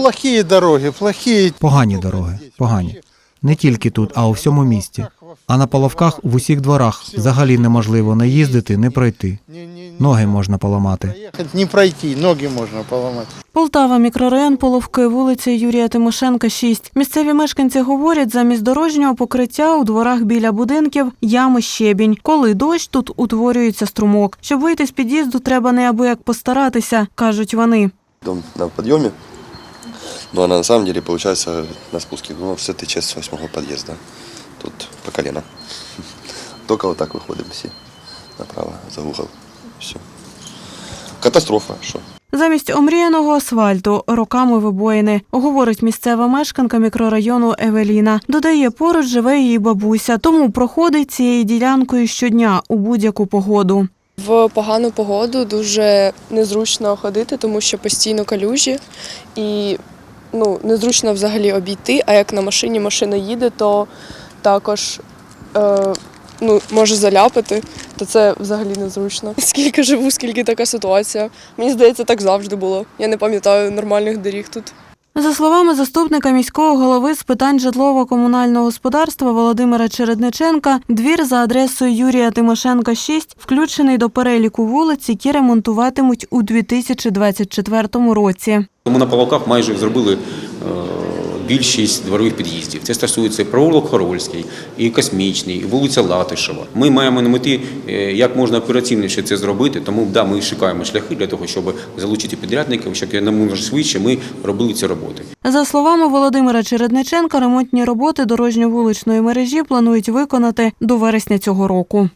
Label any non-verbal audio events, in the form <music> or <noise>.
плохие дороги, плохие. Погані дороги, погані. Не тільки тут, а у всьому місті. А на половках в усіх дворах взагалі неможливо не їздити, не пройти. Ноги можна поламати. не пройти, ноги можно поломать. Полтава, мікрорайон Половки, вулиця Юрія Тимошенка, 6. Місцеві мешканці говорять, замість дорожнього покриття у дворах біля будинків ями щебінь. Коли дощ, тут утворюється струмок. Щоб вийти з під'їзду, треба неабияк постаратися, кажуть вони. Дом на подъеме, но она на самом деле получается на спуске. Ну, с этой части с восьмого подъезда. Тут по колено. <laughs> Только вот так выходим все направо, за угол. Все. Катастрофа, что? Замість омріяного асфальту роками вибоїни, говорить місцева мешканка мікрорайону Евеліна. Додає, поруч живе її бабуся, тому проходить цією ділянкою щодня у будь-яку погоду. В погану погоду дуже незручно ходити, тому що постійно калюжі і ну, незручно взагалі обійти. А як на машині машина їде, то також е, ну, може заляпати, то це взагалі незручно. <laughs> Скільки живу, скільки така ситуація. Мені здається, так завжди було. Я не пам'ятаю нормальних доріг тут. За словами заступника міського голови з питань житлово-комунального господарства Володимира Чередниченка, двір за адресою Юрія Тимошенка, 6 включений до переліку вулиць, які ремонтуватимуть у 2024 році. Ми на полоках майже зробили е, більшість дворових під'їздів. Це стосується і провулок Хорольський, і Космічний, і вулиця Латишева. Ми маємо на меті е, як можна оперативніше це зробити, тому да, ми шукаємо шляхи для того, щоб залучити підрядників, щоб можна швидше ми робили ці роботи. За словами Володимира Чередниченка, ремонтні роботи дорожньо-вуличної мережі планують виконати до вересня цього року.